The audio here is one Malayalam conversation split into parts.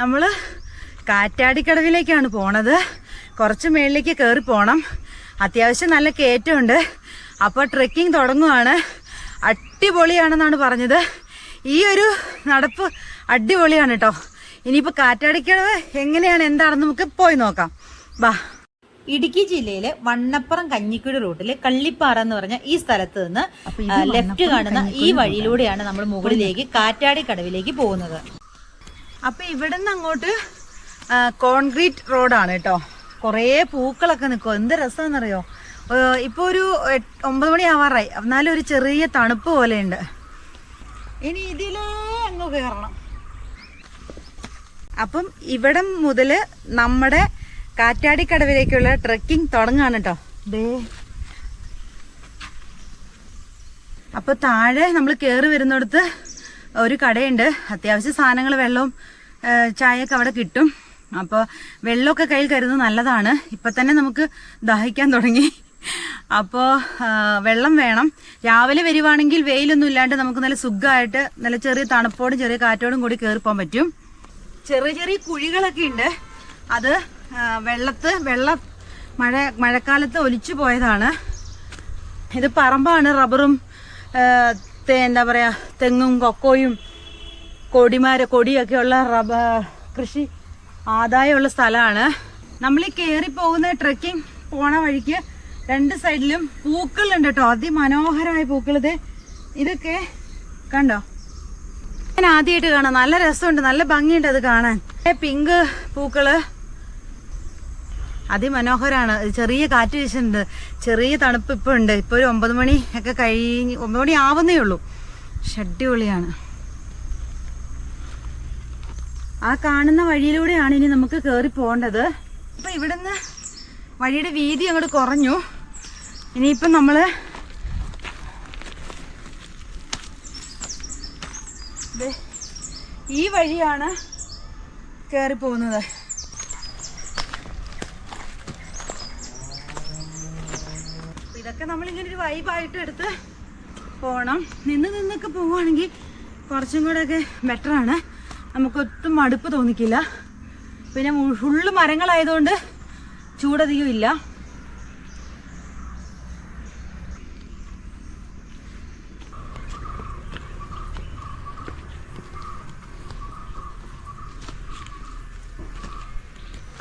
നമ്മൾ കാറ്റാടിക്കടവിലേക്കാണ് പോണത്. കുറച്ച് മേളിലേക്ക് കയറി പോകണം അത്യാവശ്യം നല്ല കയറ്റമുണ്ട്. അപ്പോൾ ട്രെക്കിംഗ് തുടങ്ങുവാണ്. അടിപൊളിയാണെന്നാണ് പറഞ്ഞത്. ഈ ഒരു നടപ്പ് അടിപൊളിയാണ് കേട്ടോ ഇനിയിപ്പോൾ കാറ്റാടിക്കടവ് എങ്ങനെയാണ് എന്താണെന്ന് നമുക്ക് പോയി നോക്കാം. വാ. ഇടുക്കി ജില്ലയിലെ വണ്ണപ്പുറം കഞ്ഞിക്കുടി റൂട്ടിലെ കള്ളിപ്പാറ എന്ന് പറഞ്ഞ ഈ സ്ഥലത്ത് നിന്ന് ലെഫ്റ്റ് കാണുന്ന ഈ വഴിയിലൂടെയാണ് നമ്മൾ മുകളിലേക്ക് കാറ്റാടി കടവിലേക്ക് പോകുന്നത്. അപ്പൊ ഇവിടുന്ന് അങ്ങോട്ട് കോൺക്രീറ്റ് റോഡാണ് കേട്ടോ കുറേ പൂക്കളൊക്കെ നിൽക്കും എന്ത് രസമാണെന്നറിയോ? ഇപ്പോൾ ഒരു ഒമ്പത് മണി ആവാറായി. എന്നാലും ഒരു ചെറിയ തണുപ്പ് പോലെയുണ്ട്. ഇനി ഇതിലേ അങ്ങ് കയറണം. അപ്പം ഇവിടെ മുതൽ നമ്മുടെ കാറ്റാടിക്കടവിലേക്കുള്ള ട്രക്കിംഗ് തുടങ്ങാണ് കേട്ടോ ദേ. അപ്പൊ താഴെ നമ്മൾ കയറി വരുന്നിടത്ത് ഒരു കടയുണ്ട്. അത്യാവശ്യം സാധനങ്ങൾ വെള്ളവും ചായയൊക്കെ അവിടെ കിട്ടും. അപ്പോൾ വെള്ളമൊക്കെ കയ്യിൽ കരുതുന്നത് നല്ലതാണ്. ഇപ്പം തന്നെ നമുക്ക് ദാഹിക്കാൻ തുടങ്ങി. അപ്പോൾ വെള്ളം വേണം. രാവിലെ വരുവാണെങ്കിൽ വെയിലൊന്നും ഇല്ലാണ്ട് നമുക്ക് നല്ല സുഖമായിട്ട് നല്ല ചെറിയ തണുപ്പോടും ചെറിയ കാറ്റോടും കൂടി കയറി പോകാൻ പറ്റും. ചെറിയ ചെറിയ കുഴികളൊക്കെ ഉണ്ട്. അത് വെള്ളത്ത് വെള്ള മഴ മഴക്കാലത്ത് ഒലിച്ചു പോയതാണ്. ഇത് പറമ്പാണ് റബ്ബറും എന്താ പറയാ തെങ്ങും കൊക്കോയും കൊടിമാര കൊടിയൊക്കെ ഉള്ള റബ്ബ കൃഷി ആദായമുള്ള സ്ഥലമാണ്. നമ്മൾ ഈ കയറി പോകുന്ന ട്രക്കിംഗ് പോണ വഴിക്ക് രണ്ട് സൈഡിലും പൂക്കളുണ്ട് കേട്ടോ അതിമനോഹരമായ പൂക്കൾ ഇത്. ഇതൊക്കെ കണ്ടോ? ഞാൻ ആദ്യമായിട്ട് കാണാം. നല്ല രസമുണ്ട്. നല്ല ഭംഗിയുണ്ട് അത് കാണാൻ. പിങ്ക് പൂക്കൾ. അതിമനോഹരാണ്. ചെറിയ കാറ്റ് വീശുന്നുണ്ട്. ചെറിയ തണുപ്പ് ഇപ്പൊ ഉണ്ട്. ഇപ്പൊ ഒരു ഒമ്പത് മണി ഒക്കെ കഴിഞ്ഞ് ഒമ്പത് മണി ആവുന്നേ ഉള്ളൂ. അടിപൊളിയാണ്. ആ കാണുന്ന വഴിയിലൂടെയാണ് ഇനി നമുക്ക് കയറി പോകേണ്ടത്. ഇപ്പൊ ഇവിടുന്ന് വഴിയുടെ വീതി അങ്ങോട്ട് കുറഞ്ഞു. ഇനിയിപ്പം നമ്മൾ ഈ വഴിയാണ് കയറി പോകുന്നത്. അപ്പൊ ഇതൊക്കെ നമ്മളിങ്ങനെ ഒരു വൈബായിട്ട് എടുത്ത് പോകണം നിന്ന് നിന്നൊക്കെ പോവുകയാണെങ്കിൽ കുറച്ചും കൂടെയൊക്കെ ബെറ്ററാണ് നമുക്ക് ഒട്ടും മടുപ്പ് തോന്നിക്കില്ല. പിന്നെ ഫുള്ള് മരങ്ങളായതുകൊണ്ട് ചൂടധികം ഇല്ല.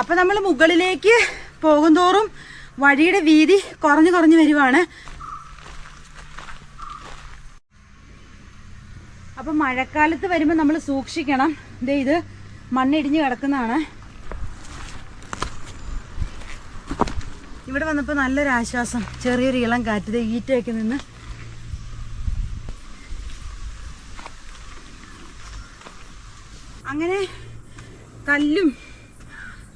അപ്പൊ നമ്മൾ മുകളിലേക്ക് പോകുന്തോറും വഴിയുടെ വീതി കുറഞ്ഞു കുറഞ്ഞു വരുവാണ്. അപ്പൊ മഴക്കാലത്ത് വരുമ്പോൾ നമ്മൾ സൂക്ഷിക്കണം. ഇതേ ഇത് മണ്ണിടിഞ്ഞ് കിടക്കുന്നതാണ്. ഇവിടെ വന്നപ്പോൾ നല്ലൊരു ആശ്വാസം. ചെറിയൊരു ഇളം കാറ്റ്. ഈറ്റയൊക്കെ നിന്ന് അങ്ങനെ കല്ലും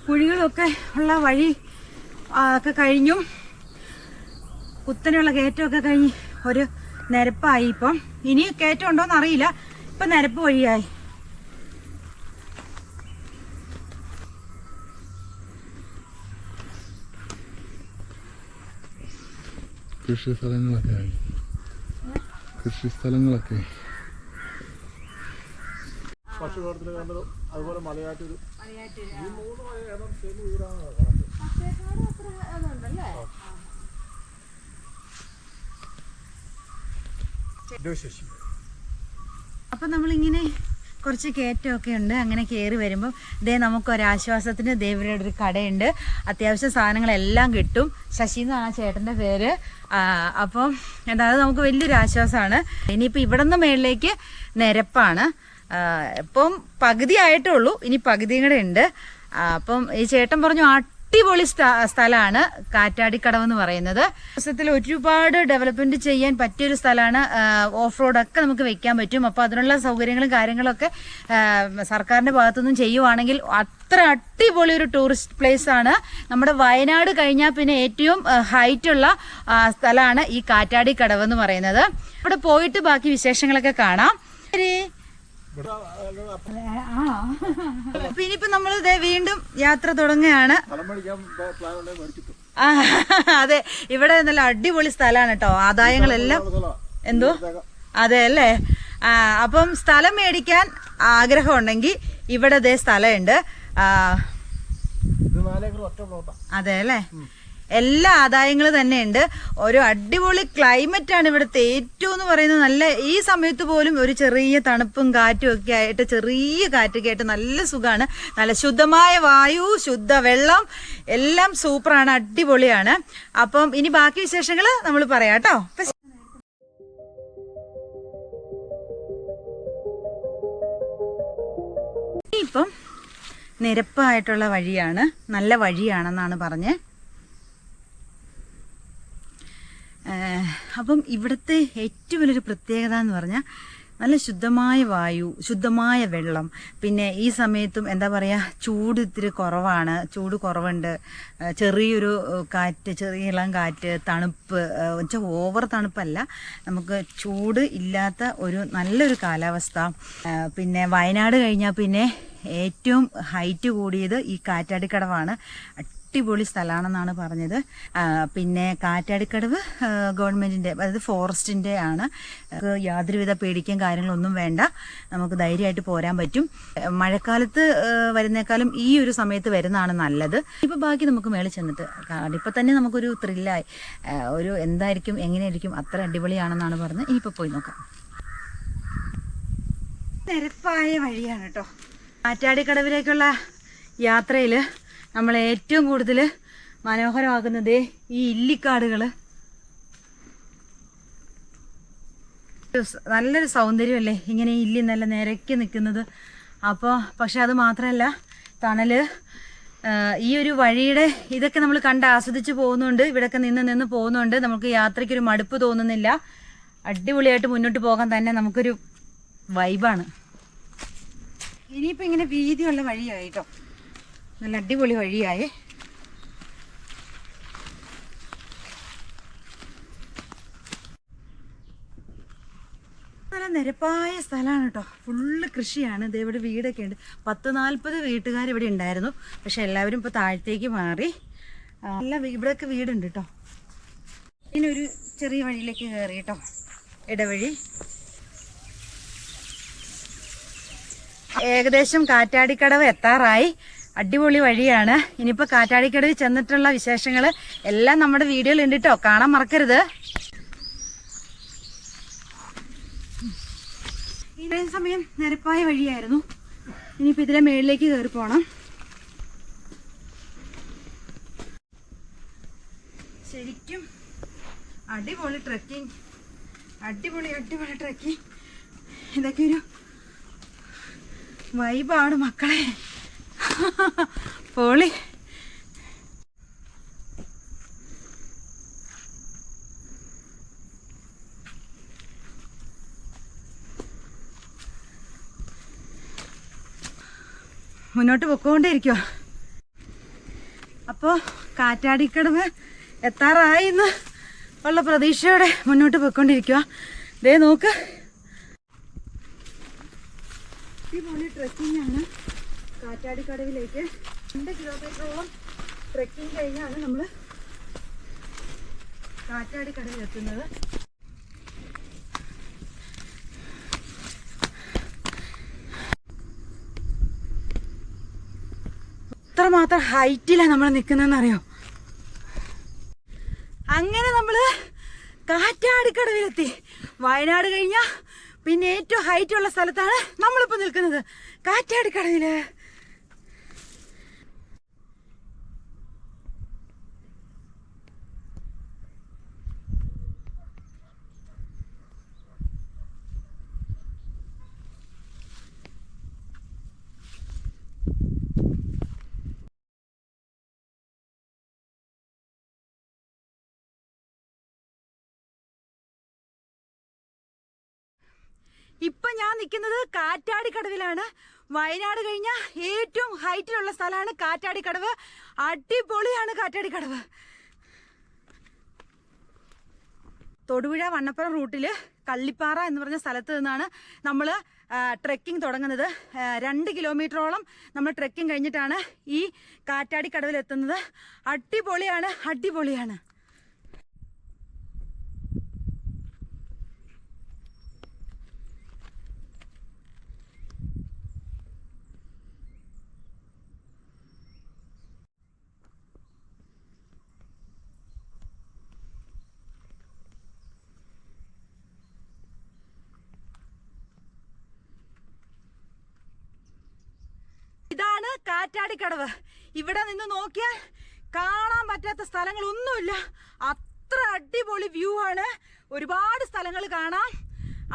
കുഴികളൊക്കെ ഉള്ള വഴി ഒക്കെ കഴിഞ്ഞു. കുത്തനെയുള്ള കയറ്റമൊക്കെ കഴിഞ്ഞ് ഒരു നിരപ്പായി ഇപ്പം. ഇനി കയറ്റം ഉണ്ടോന്ന് അറിയില്ല. ഇപ്പൊ നിരപ്പ് വഴിയായി. കൃഷി സ്ഥലങ്ങളൊക്കെ ആയി. കൃഷി സ്ഥലങ്ങളൊക്കെ. അതുപോലെ മലയാറ്റൂർ ശശി അപ്പൊ നമ്മളിങ്ങനെ കുറച്ച് കയറ്റമൊക്കെ ഉണ്ട്. അങ്ങനെ കയറി വരുമ്പോൾ ദേ നമുക്ക് ഒരാശ്വാസത്തിന് ദേവരുടെ ഒരു കടയുണ്ട്. അത്യാവശ്യം സാധനങ്ങളെല്ലാം കിട്ടും. ശശി എന്നാണ് ആ ചേട്ടന്റെ പേര്. ആ, അപ്പം എന്താ നമുക്ക് വലിയൊരു ആശ്വാസമാണ്. ഇനിയിപ്പോൾ ഇവിടെ നിന്ന് മേളിലേക്ക് നിരപ്പാണ്. ആ, ഇപ്പം പകുതി ആയിട്ടേ ഉള്ളൂ. ഇനി പകുതിയും കൂടെ ഉണ്ട്. ആ, അപ്പം ഈ ചേട്ടൻ പറഞ്ഞു അടിപൊളി സ്ഥ- സ്ഥലമാണ് കാറ്റാടിക്കടവ് എന്ന് പറയുന്നത്. ദിവസത്തിൽ ഒരുപാട് ഡെവലപ്മെന്റ് ചെയ്യാൻ പറ്റിയൊരു സ്ഥലമാണ് ഓഫ് റോഡ് ഒക്കെ നമുക്ക് വെക്കാൻ പറ്റും. അപ്പോൾ അതിനുള്ള സൗകര്യങ്ങളും കാര്യങ്ങളൊക്കെ സർക്കാരിന്റെ ഭാഗത്തുനിന്നും ചെയ്യുവാണെങ്കിൽ അത്ര അടിപൊളി ഒരു ടൂറിസ്റ്റ് പ്ലേസ് ആണ്. നമ്മുടെ വയനാട് കഴിഞ്ഞാൽ പിന്നെ ഏറ്റവും ഹൈറ്റ് ഉള്ള സ്ഥലമാണ് ഈ കാറ്റാടിക്കടവ് എന്ന് പറയുന്നത്. ഇവിടെ പോയിട്ട് ബാക്കി വിശേഷങ്ങളൊക്കെ കാണാം. അപ്പൊ ഇനിയിപ്പോ നമ്മൾ വീണ്ടും യാത്ര തുടങ്ങുകയാണ്. അതെ. ഇവിടെ നല്ല അടിപൊളി സ്ഥലമാണ് കേട്ടോ. ആദായങ്ങളെല്ലാം. എന്തോ? അതെ അല്ലേ? ആ അപ്പം സ്ഥലം മേടിക്കാൻ ആഗ്രഹം ഉണ്ടെങ്കിൽ ഇവിടെ സ്ഥലമുണ്ട്. ഇത് പ്ലോട്ടാ അതെ അല്ലേ? എല്ലാ ആദായങ്ങളും തന്നെയുണ്ട്. ഒരു അടിപൊളി ക്ലൈമറ്റ് ആണ് ഇവിടുത്തെ ഏറ്റവും എന്ന് പറയുന്നത് നല്ല ഈ സമയത്ത് പോലും ഒരു ചെറിയ തണുപ്പും കാറ്റും ഒക്കെ ആയിട്ട് ചെറിയ കാറ്റൊക്കെ ആയിട്ട് നല്ല സുഖമാണ് നല്ല ശുദ്ധമായ വായു ശുദ്ധ വെള്ളം എല്ലാം സൂപ്പറാണ് അടിപൊളിയാണ്. അപ്പം ഇനി ബാക്കി വിശേഷങ്ങൾ നമ്മൾ പറയാം കേട്ടോ. ഇപ്പൊ നിരപ്പായിട്ടുള്ള വഴിയാണ് നല്ല വഴിയാണെന്നാണ് പറഞ്ഞ് അപ്പം ഇവിടുത്തെ ഏറ്റവും വലിയൊരു പ്രത്യേകത എന്ന് പറഞ്ഞാൽ നല്ല ശുദ്ധമായ വായു ശുദ്ധമായ വെള്ളം. പിന്നെ ഈ സമയത്തും എന്താ പറയുക ചൂട് ഇത്തിരി കുറവാണ്. ചൂട് കുറവുണ്ട്. ചെറിയൊരു കാറ്റ് ചെറിയ ഇളം കാറ്റ് തണുപ്പ് വെച്ചാൽ ഓവർ തണുപ്പല്ല. നമുക്ക് ചൂട് ഇല്ലാത്ത ഒരു നല്ലൊരു കാലാവസ്ഥ. പിന്നെ വയനാട് കഴിഞ്ഞാൽ പിന്നെ ഏറ്റവും ഹൈറ്റ് കൂടിയത് ഈ കാറ്റാടിക്കടവാണ്. അടിപൊളി സ്ഥലമാണെന്നാണ് പറഞ്ഞത്. പിന്നെ കാറ്റാടിക്കടവ് ഗവൺമെന്റിന്റെ അതായത് ഫോറസ്റ്റിന്റെ ആണ്. യാതൊരുവിധ പേടിക്കും കാര്യങ്ങളൊന്നും വേണ്ട. നമുക്ക് ധൈര്യമായിട്ട് പോരാൻ പറ്റും. മഴക്കാലത്ത് വരുന്നേക്കാളും ഈ ഒരു സമയത്ത് വരുന്നതാണ് നല്ലത്. ഇപ്പൊ ബാക്കി നമുക്ക് മേളിൽ ചെന്നിട്ട് ഇപ്പൊ തന്നെ നമുക്കൊരു ത്രില്ലായി ഒരു എന്തായിരിക്കും എങ്ങനെയായിരിക്കും അത്ര അടിപൊളിയാണെന്നാണ് പറഞ്ഞത് ഇനിയിപ്പോ പോയി നോക്കാം. നിരപ്പായ വഴിയാണ് കേട്ടോ കാറ്റാടിക്കടവിലേക്കുള്ള യാത്രയിൽ നമ്മൾ ഏറ്റവും കൂടുതൽ മനോഹരമാക്കുന്നത് ഈ ഇല്ലിക്കാടുകൾ നല്ലൊരു സൗന്ദര്യമല്ലേ ഇങ്ങനെ ഇല്ലി നല്ല നിരക്കി നിൽക്കുന്നത്. അപ്പോൾ പക്ഷെ അത് മാത്രമല്ല തണൽ ഈ ഒരു വഴിയുടെ ഇതൊക്കെ നമ്മൾ കണ്ട് ആസ്വദിച്ച് പോകുന്നുണ്ട്. ഇവിടെയൊക്കെ നിന്ന് നിന്ന് പോകുന്നുണ്ട്. നമുക്ക് യാത്രയ്ക്കൊരു മടുപ്പ് തോന്നുന്നില്ല. അടിപൊളിയായിട്ട് മുന്നോട്ട് പോകാൻ തന്നെ നമുക്കൊരു വൈബാണ് ഇനിയിപ്പോൾ ഇങ്ങനെ വീതിയുള്ള വഴിയായി കേട്ടോ. നല്ല അടിപൊളി വഴിയായേ. നല്ല നിരപ്പായ സ്ഥലമാണ് കേട്ടോ. ഫുള്ള് കൃഷിയാണ്. ദേ ഇവിടെ വീടൊക്കെ ഉണ്ട്. പത്ത് നാൽപ്പത് വീട്ടുകാർ ഇവിടെ ഉണ്ടായിരുന്നു. പക്ഷെ എല്ലാവരും ഇപ്പോൾ താഴത്തേക്ക് മാറി. നല്ല ഇവിടെയൊക്കെ വീടുണ്ട് കേട്ടോ. ഒരു ചെറിയ വഴിയിലേക്ക് കയറി കേട്ടോ. ഇടവഴി. ഏകദേശം കാറ്റാടിക്കടവ് എത്താറായി. അടിപൊളി വഴിയാണ്. ഇനിയിപ്പോൾ കാറ്റാടിക്കടവിൽ ചെന്നിട്ടുള്ള വിശേഷങ്ങൾ എല്ലാം നമ്മുടെ വീഡിയോയിൽ ഉണ്ട് കേട്ടോ കാണാൻ മറക്കരുത്. ഇത്രയും സമയം നിരപ്പായ വഴിയായിരുന്നു. ഇനിയിപ്പോൾ ഇതിലെ മേളിലേക്ക് കയറി പോകണം ശരിക്കും അടിപൊളി ട്രക്കിംഗ് അടിപൊളി അടിപൊളി ട്രക്കിംഗ് ഇതൊക്കെ ഒരു വൈബാണ് മക്കളെ. പോളി. മുന്നോട്ട് പൊക്കോണ്ടേയിരിക്കുക അപ്പോ കാറ്റാടിക്കടവ് എത്താറായി എന്ന് ഉള്ള പ്രതീക്ഷയോടെ മുന്നോട്ട് പൊയ്ക്കൊണ്ടിരിക്കുക ദേ നോക്ക്. അടിപൊളി ട്രക്കിംഗ് ആണ്. കാറ്റാടിക്കടവിലേക്ക് രണ്ട് കിലോമീറ്ററോളം ട്രെക്കിംഗ് കഴിഞ്ഞാണ് നമ്മൾ കാറ്റാടിക്കടവിൽ എത്തുന്നത് എത്രമാത്രം ഹൈറ്റിലാണ് നമ്മൾ നിൽക്കുന്നതെന്ന് അറിയോ അങ്ങനെ നമ്മൾ കാറ്റാടിക്കടവിലെത്തി. വയനാട് കഴിഞ്ഞ പിന്നെ ഏറ്റവും ഹൈറ്റ് ഉള്ള സ്ഥലത്താണ് നമ്മളിപ്പോൾ നിൽക്കുന്നത്. കാറ്റാടിക്കടവിൽ. ഇപ്പൊ ഞാൻ നിൽക്കുന്നത് കാറ്റാടിക്കടവിലാണ്. വയനാട് കഴിഞ്ഞ ഏറ്റവും ഹൈറ്റിലുള്ള സ്ഥലമാണ് കാറ്റാടിക്കടവ്. അടിപൊളിയാണ് കാറ്റാടിക്കടവ്. തൊടുപുഴ വണ്ണപ്പുറം റൂട്ടിൽ കള്ളിപ്പാറ എന്ന് പറഞ്ഞ സ്ഥലത്ത് നിന്നാണ് നമ്മൾ ട്രെക്കിംഗ് തുടങ്ങുന്നത്. രണ്ട് കിലോമീറ്ററോളം നമ്മൾ ട്രെക്കിംഗ് കഴിഞ്ഞിട്ടാണ് ഈ കാറ്റാടിക്കടവിൽ എത്തുന്നത് അടിപൊളിയാണ് അടിപൊളിയാണ്. കാറ്റാടിക്കടവ് ഇവിടെ നിന്ന് നോക്കിയാൽ കാണാൻ പറ്റാത്ത സ്ഥലങ്ങളൊന്നുമില്ല. അത്ര അടിപൊളി വ്യൂ ആണ്. ഒരുപാട് സ്ഥലങ്ങൾ കാണാം.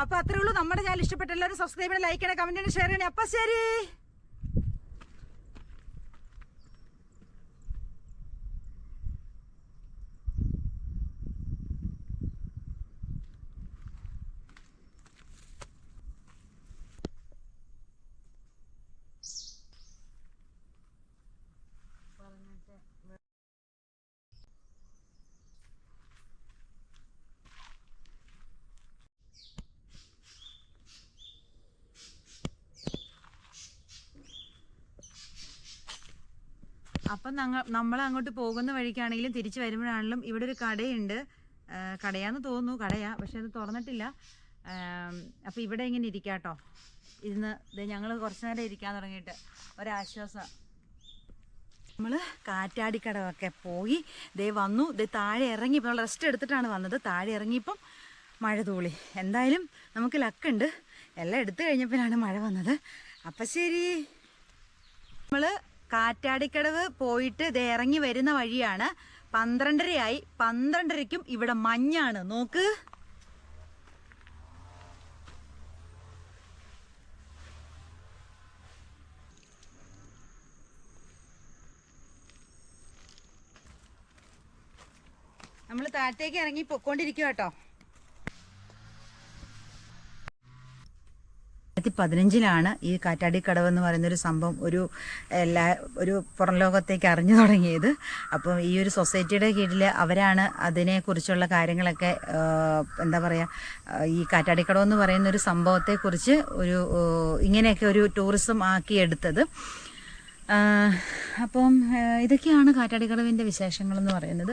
അപ്പൊ അത്രേ ഉള്ളൂ. നമ്മുടെ ചാനൽ ഇഷ്ടപ്പെട്ട എല്ലാവരും സബ്സ്ക്രൈബ് ചെയ്യണം ലൈക്ക് ചെയ്യണം കമന്റ് ചെയ്യണം ഷെയർ ചെയ്യണേ. അപ്പൊ ശരി. അപ്പം നമ്മൾ അങ്ങോട്ട് പോകുന്ന വഴിക്കാണെങ്കിലും തിരിച്ചു വരുമ്പോഴാണെങ്കിലും ഇവിടെ ഒരു കടയുണ്ട്. കടയാന്ന് തോന്നുന്നു കടയാ പക്ഷെ അത് തുറന്നിട്ടില്ല. അപ്പൊ ഇവിടെ ഇങ്ങനെ ഇരിക്കാട്ടോ. ഇരുന്ന് ഞങ്ങൾ കുറച്ചു നേരം ഇരിക്കാൻ തുടങ്ങിയിട്ട് ഒരാശ്വാസം. നമ്മൾ കാറ്റാടിക്കടവൊക്കെ പോയി ദേ വന്നു ദേ താഴെ ഇറങ്ങി ഇപ്പോൾ റെസ്റ്റ് എടുത്തിട്ടാണ് വന്നത്. താഴെ ഇറങ്ങിയപ്പം മഴ തൂളി. എന്തായാലും നമുക്ക് ലക്കുണ്ട്. എല്ലാം എടുത്തു കഴിഞ്ഞപ്പോഴാണ് മഴ വന്നത്. അപ്പം ശരി. നമ്മൾ കാറ്റാടിക്കടവ് പോയിട്ട് ഇത് ഇറങ്ങി വരുന്ന വഴിയാണ്. പന്ത്രണ്ടരയായി. പന്ത്രണ്ടരയ്ക്കും ഇവിടെ മഞ്ഞാണ്. നോക്ക്. നമ്മൾ താഴത്തേക്ക് ഇറങ്ങി പൊക്കോണ്ടിരിക്കുക കേട്ടോ. രണ്ടായിരത്തി പതിനഞ്ചിലാണ് ഈ കാറ്റാടിക്കടവ് എന്ന് പറയുന്ന ഒരു സംഭവം ഒരു എല്ലാ ഒരു പുറം ലോകത്തേക്ക് അറിഞ്ഞു തുടങ്ങിയത്. അപ്പം ഈ ഒരു സൊസൈറ്റിയുടെ കീഴിൽ അവരാണ് അതിനെക്കുറിച്ചുള്ള കാര്യങ്ങളൊക്കെ എന്താ പറയുക ഈ കാറ്റാടിക്കടവ് എന്ന് പറയുന്ന ഒരു സംഭവത്തെക്കുറിച്ച് ഒരു ഇങ്ങനെയൊക്കെ ഒരു ടൂറിസം ആക്കി എടുത്തത്. അപ്പം ഇതൊക്കെയാണ് കാറ്റാടിക്കടവിന്റെ വിശേഷങ്ങൾ എന്ന് പറയുന്നത്.